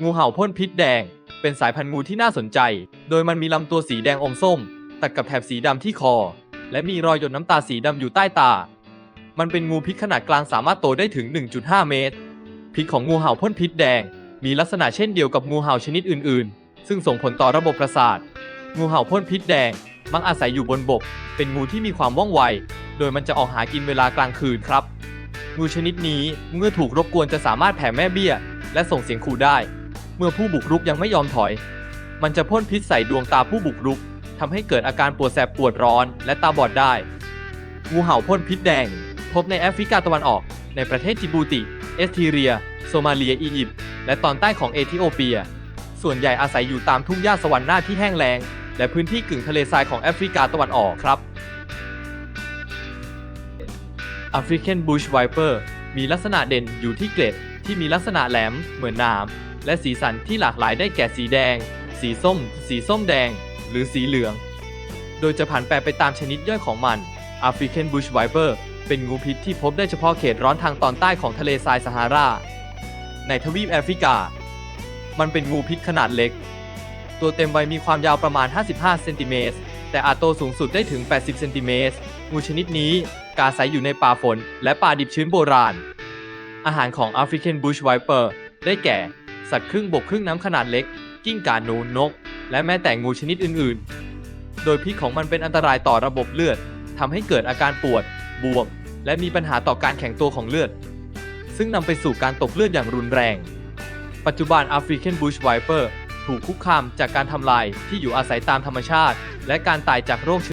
งูเห่าพ่นพิษแดง เป็นสายพันธุ์งูที่น่าสนใจ โดยมันมีลำตัวสีแดงอมส้ม ตัดกับแถบสีดำที่คอ และมีรอยหยดน้ำตาสีดำอยู่ใต้ตา มันเป็นงูพิษขนาดกลางสามารถโตได้ถึง 1.5 เมตร พิษของงูเห่าพ่นพิษแดง มีลักษณะเช่นเดียวกับงูเห่าชนิดอื่น ๆ ซึ่งส่งผลต่อระบบประสาท งูเห่าพ่นพิษแดง มักอาศัยอยู่บนบก เป็นงูที่มีความว่องไว โดยมันจะออกหากินเวลากลางคืนครับ งูชนิดนี้เมื่อถูกรบกวนจะสามารถแผ่แม่เบี้ย และส่งเสียงขู่ได้ เมื่อผู้บุกรุกยังไม่ยอมถอย มันจะพ่นพิษใส่ดวงตาผู้บุกรุกทำให้เกิดอาการปวดแสบปวดร้อนและตาบอดได้ งูเห่าพ่นพิษแดง พบในแอฟริกาตะวันออก ในประเทศจิบูติ เอสทีเรีย โซมาเลีย อียิปต์ และตอนใต้ของเอธิโอเปีย ส่วนใหญ่อาศัยอยู่ตามทุ่งหญ้าสวรรค์หน้าที่แห้งแล้ง และพื้นที่กึ่งทะเลทรายของแอฟริกาตะวันออกครับแอฟริกันบูชไวเปอร์มีลักษณะเด่นอยู่ที่เกล็ดที่มีลักษณะแหลมเหมือนหนาม และสีสันที่หลากหลายได้แก่สีแดง สีส้ม สีส้มแดง หรือสีเหลือง โดยจะผันแปรไปตามชนิดย่อยของมันแอฟริกันบูชไวเปอร์เป็นงูพิษที่พบได้เฉพาะเขตร้อนทางตอนใต้ของทะเลทรายซาฮารา ในทวีปแอฟริกา มันเป็นงูพิษขนาดเล็ก ตัวเต็มวัยมีความยาวประมาณ 55 เซนติเมตร แต่อาจโตสูงสุดได้ถึง 80 เซนติเมตร งูชนิดนี้กาศัยอยู่ในป่าฝน และป่าดิบชื้นโบราณ อาหารของ African Bush Viper ได้แก่ สัตว์ครึ่งบกครึ่งน้ำขนาดเล็ก กิ้งก่าหนูนก และแม้แต่งูชนิดอื่นๆ โดยพิษของมันเป็นอันตรายต่อระบบเลือดทำให้เกิดอาการปวด บวม และมีปัญหาต่อการแข็งตัวของเลือด ซึ่งนำไปสู่การตกเลือดอย่างรุนแรง ปัจจุบัน African Bush Viper ถูกคุกคามจากการทำลายที่อยู่อาศัยตามธรรมชาติ และการตายจากโรค